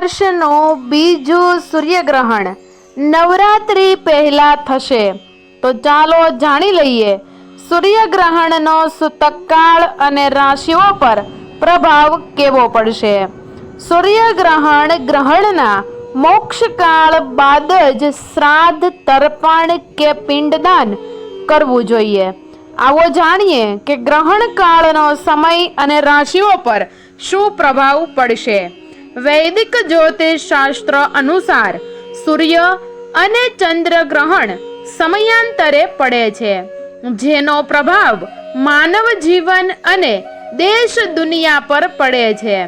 વર્ષનું બીજું સૂર્યગ્રહણ. નવરાત્રિ પહેલા થશે. તો ચાલો જાણી લઈએ, સૂર્યગ્રહણનો સૂતકકાળ અને રાશિઓ પર પ્રભાવ કેવો પડશે? સૂર્યગ્રહણ ગ્રહણના મોક્ષકાળ બાદ જ શ્રાદ્ધ, તર્પણ કે પિંડદાન કરવું જોઈએ. આવો જાણીએ કે ગ્રહણ કાળનો સમય અને રાશિઓ પર શું પ્રભાવ પડશે. વૈદિક જ્યોતિષ શાસ્ત્ર અનુસાર સૂર્ય અને ચંદ્ર ગ્રહણ સમયાંતરે પડે છે, જેનો પ્રભાવ માનવ જીવન અને દેશ દુનિયા પર પડે છે.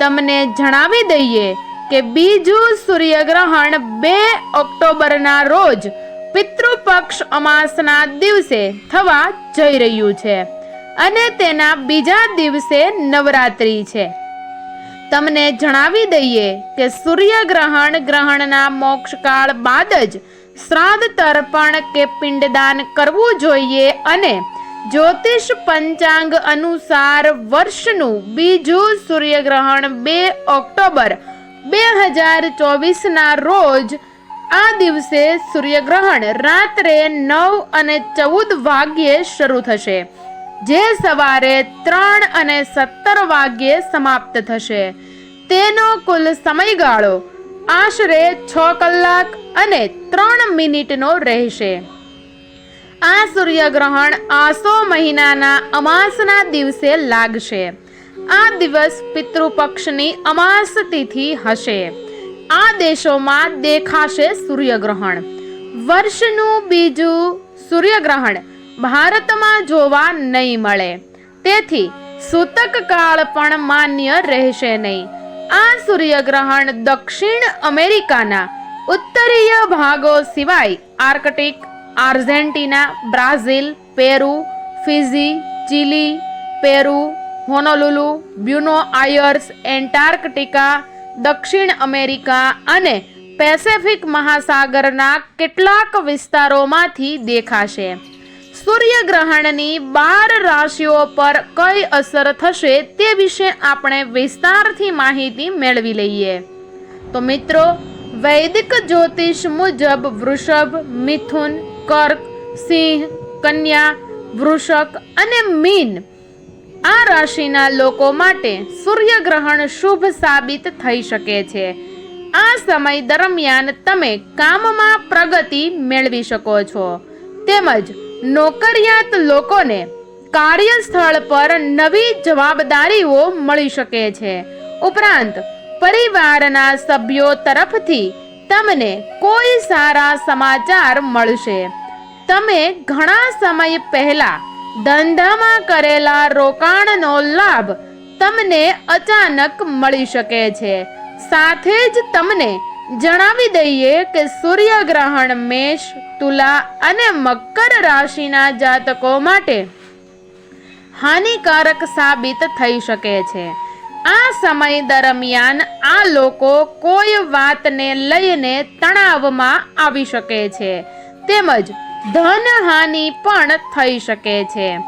તમને જણાવી દઈએ કે બીજું સૂર્યગ્રહણ બે ઓક્ટોબરના રોજ પિતૃપક્ષ અમાસના દિવસે થવા જઈ રહ્યું છે અને તેના બીજા દિવસે નવરાત્રી છે. તમને જણાવી દઈએ કે સૂર્યગ્રહણ ગ્રહણના મોક્ષકાળ બાદ જ શ્રાદ્ધ તર્પણ કે પિંડદાન કરવું જોઈએ અને જ્યોતિષ પંચાંગ અનુસાર વર્ષનું બીજું સૂર્યગ્રહણ બે ઓક્ટોબર બે હજાર ચોવીસના રોજ આ દિવસે સૂર્યગ્રહણ રાત્રે નવ અને ચૌદ વાગ્યે શરૂ થશે. જે સવારે ત્રણ અને સત્તર વાગ્યે સમાપ્ત થશે. તેનો કુલ સમયગાળો આશરે છ કલાક અને ત્રણ મિનિટનો રહેશે. આ સૂર્યગ્રહણ આસો મહિનાના અમાસના દિવસે લાગશે. આ દિવસ પિતૃપક્ષની અમાસ તિથિ હશે. આ દેશોમાં દેખાશે સૂર્યગ્રહણ. વર્ષનું બીજું સૂર્યગ્રહણ ભારતમાં જોવા નહીં મળે. તેથી સૂતક કાળ પણ માન્ય રહેશે નહીં. આ સૂર્યગ્રહણ દક્ષિણ અમેરિકાના ઉત્તરીય ભાગો સિવાય Arctic, Argentina, Brazil, Peru Fiji Chile, Peru, Honolulu, Buenos Aires, Antarctica, દક્ષિણ અમેરિકા અને પેસેફિક મહાસાગરના કેટલાક વિસ્તારોમાંથી દેખાશે. સૂર્યગ્રહણની બાર રાશિઓ પર કઈ અસર થશે તે વિશે આપણે વિસ્તારથી માહિતી મેળવી લઈએ. તો મિત્રો, વૈદિક જ્યોતિષ મુજબ વૃષભ, મિથુન, કર્ક, સિંહ, કન્યા, વૃષક અને મીન આ રાશિના લોકો માટે સૂર્યગ્રહણ શુભ સાબિત થઈ શકે છે. આ સમય દરમિયાન તમે કામમાં પ્રગતિ મેળવી શકો છો. તેમજ નોકરિયાત લોકોને કાર્યસ્થળ પર નવી જવાબદારીઓ મળી શકે છે. ઉપરાંત, પરિવારના સભ્યો તરફથી તમને કોઈ સારા સમાચાર મળશે. તમે ઘણા સમય પહેલા ધંધામાં કરેલા રોકાણનો લાભ તમને અચાનક મળી શકે છે. સાથે જ તમને જણાવી દઈએ કે સૂર્યગ્રહણ મેષ, તુલા અને મકર રાશિના જાતકો માટે હાનિકારક સાબિત થઈ શકે છે. આ સમય દરમિયાન આ લોકો કોઈ વાતને લઈને તણાવમાં આવી શકે છે. તેમજ ધન હાનિ પણ થઈ શકે છે.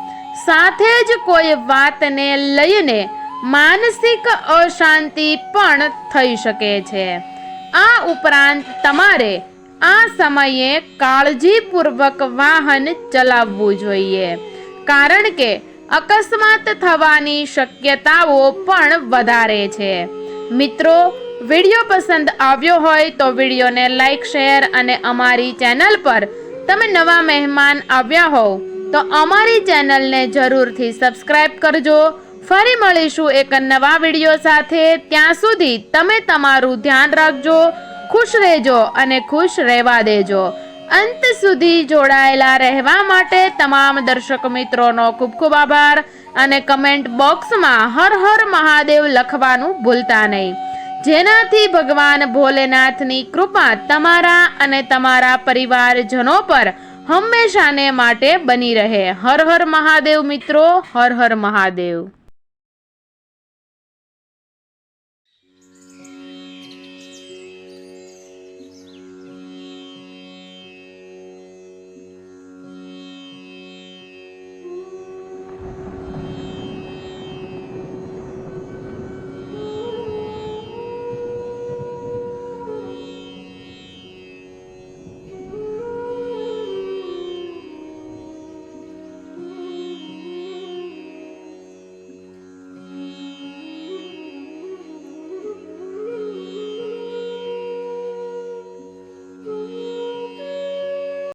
સાથે જ કોઈ વાતને લઈને માનસિક અશાંતિ પણ થઈ શકે છે. આ ઉપરાંત તમારે આ સમયે કાળજીપૂર્વક વાહન ચલાવવું જોઈએ. કારણ કે અકસ્માત થવાની શક્યતાઓ પણ વધારે છે. મિત્રો, વીડિયો પસંદ આવ્યો હોય તો વિડીયોને લાઈક, શેર અને અમારી ચેનલ પર તમે નવા મહેમાન આવ્યા હોવ તો અમારી ચેનલને જરૂરથી સબસ્ક્રાઇબ કરજો. ફરી મળીશું એક નવા વીડિયો સાથે. ત્યાં સુધી તમે તમારું ધ્યાન રાખજો, ખુશ રહેજો અને ખુશ રહેવા દેજો. અંત સુધી જોડાયેલા રહેવા માટે તમામ દર્શક મિત્રોનો ખૂબ ખૂબ આભાર અને કમેન્ટ બોક્સમાં હર હર મહાદેવ લખવાનું ભૂલતા નહીં. જેનાથી ભગવાન ભોલેનાથની કૃપા તમારા અને તમારા પરિવારજનો પર હંમેશાને માટે બની રહે. હર હર મહાદેવ મિત્રો, હર હર મહાદેવ.